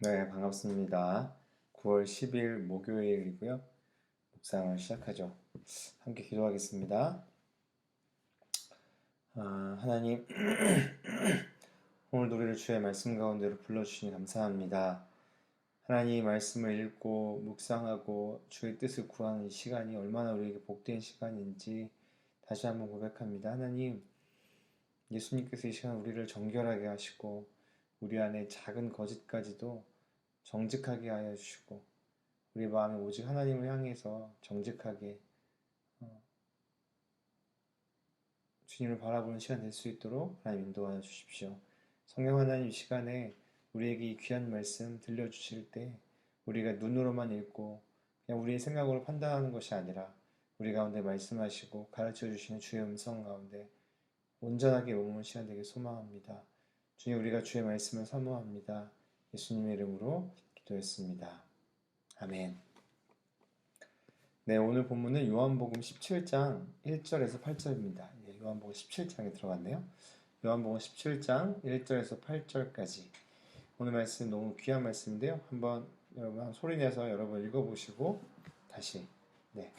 네, 반갑습니다. 9월 10일 목요일이고요. 묵상을 시작하죠. 함께 기도하겠습니다. 아, 하나님, 오늘 우리를 주의 말씀 가운데로 불러주시니 감사합니다. 하나님 말씀을 읽고 묵상하고 주의 뜻을 구하는 이 시간이 얼마나 우리에게 복된 시간인지 다시 한번 고백합니다. 하나님, 예수님께서 이 시간 우리를 정결하게 하시고 우리 안에 작은 거짓까지도 정직하게 하여 주시고 우리 마음에 오직 하나님을 향해서 정직하게 어, 주님을 바라보는 시간 될 수 있도록 하나님 인도하여 주십시오. 성령 하나님 이 시간에 우리에게 이 귀한 말씀 들려주실 때 우리가 눈으로만 읽고 그냥 우리의 생각으로 판단하는 것이 아니라 우리 가운데 말씀하시고 가르쳐 주시는 주의 음성 가운데 온전하게 머무는 시간 되길 소망합니다. 주님 우리가 주의 말씀을 사모합니다. 예수님의 이름으로 기도했습니다. 아멘. 네, 오늘 본문은 요한복음 17장 1절에서 8절입니다. 예, 요한복음 17장에 들어갔네요. 요한복음 17장 1절에서 8절까지. 오늘 말씀 너무 귀한 말씀인데요. 한번 여러분 소리내서 여러분 읽어보시고 다시 네,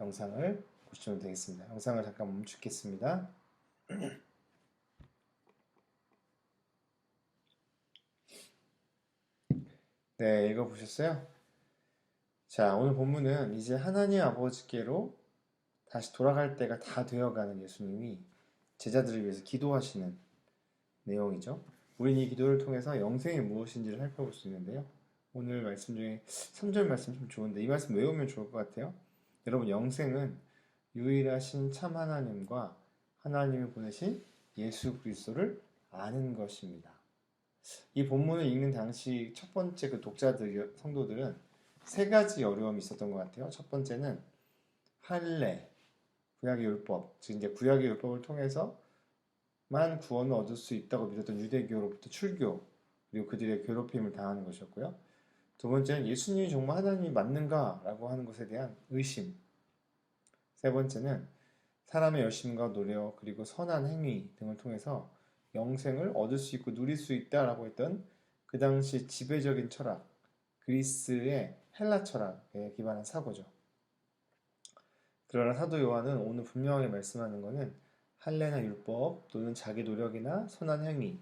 영상을 보시면 되겠습니다. 영상을 잠깐 멈추겠습니다. 네, 읽어보셨어요? 자, 오늘 본문은 이제 하나님 아버지께로 다시 돌아갈 때가 다 되어가는 예수님이 제자들을 위해서 기도하시는 내용이죠. 우리는 이 기도를 통해서 영생이 무엇인지를 살펴볼 수 있는데요. 오늘 말씀 중에 3절 말씀 좀 좋은데 이 말씀 외우면 좋을 것 같아요. 여러분, 영생은 유일하신 참 하나님과 하나님이 보내신 예수 그리스도를 아는 것입니다. 이 본문을 읽는 당시 첫 번째 그 독자들 성도들은 세 가지 어려움이 있었던 것 같아요. 첫 번째는 할례, 구약의 율법, 즉 이제 구약의 율법을 통해서만 구원을 얻을 수 있다고 믿었던 유대교로부터 출교 그리고 그들의 괴롭힘을 당하는 것이었고요. 두 번째는 예수님이 정말 하나님이 맞는가라고 하는 것에 대한 의심. 세 번째는 사람의 열심과 노력 그리고 선한 행위 등을 통해서 영생을 얻을 수 있고 누릴 수 있다라고 했던 그 당시 지배적인 철학, 그리스의 헬라 철학에 기반한 사고죠. 그러나 사도 요한은 오늘 분명하게 말씀하는 것은 할례나 율법 또는 자기 노력이나 선한 행위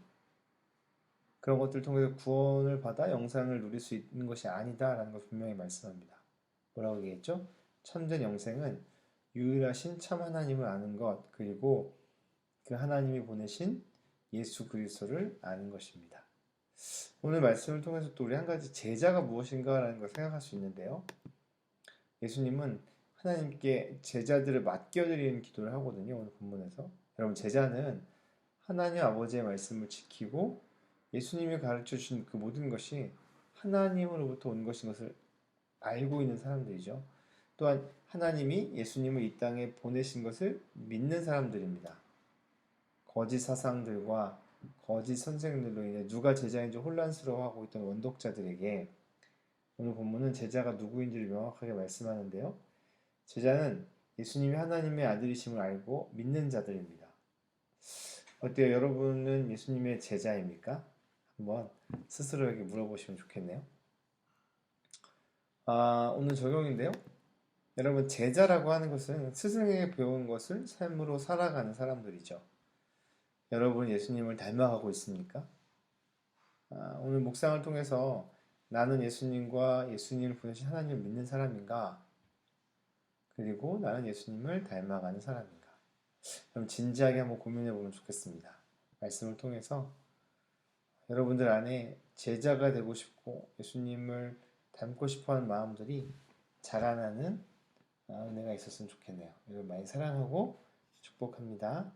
그런 것들을 통해서 구원을 받아 영생을 누릴 수 있는 것이 아니다라는 걸 분명히 말씀합니다. 뭐라고 얘기했죠? 참된 영생은 유일하신 참 하나님을 아는 것 그리고 그 하나님이 보내신 예수 그리스도를 아는 것입니다. 오늘 말씀을 통해서 또 우리 한 가지 제자가 무엇인가라는 걸 생각할 수 있는데요. 예수님은 하나님께 제자들을 맡겨드리는 기도를 하거든요. 오늘 본문에서. 여러분, 제자는 하나님 아버지의 말씀을 지키고 예수님이 가르쳐 주신 그 모든 것이 하나님으로부터 온 것인 것을 알고 있는 사람들이죠. 또한 하나님이 예수님을 이 땅에 보내신 것을 믿는 사람들입니다. 거짓 사상들과 거짓 선생들로 인해 누가 제자인지 혼란스러워하고 있던 원독자들에게 오늘 본문은 제자가 누구인지를 명확하게 말씀하는데요. 제자는 예수님이 하나님의 아들이심을 알고 믿는 자들입니다. 어때요? 여러분은 예수님의 제자입니까? 한번 스스로에게 물어보시면 좋겠네요. 아, 오늘 적용인데요. 여러분, 제자라고 하는 것은 스승에게 배운 것을 삶으로 살아가는 사람들이죠. 여러분 예수님을 닮아가고 있습니까? 아, 오늘 묵상을 통해서 나는 예수님과 예수님을 보내신 하나님을 믿는 사람인가? 그리고 나는 예수님을 닮아가는 사람인가? 그럼 진지하게 한번 고민해 보면 좋겠습니다. 말씀을 통해서 여러분들 안에 제자가 되고 싶고 예수님을 닮고 싶어 하는 마음들이 자라나는 아, 은혜가 있었으면 좋겠네요. 여러분 많이 사랑하고 축복합니다.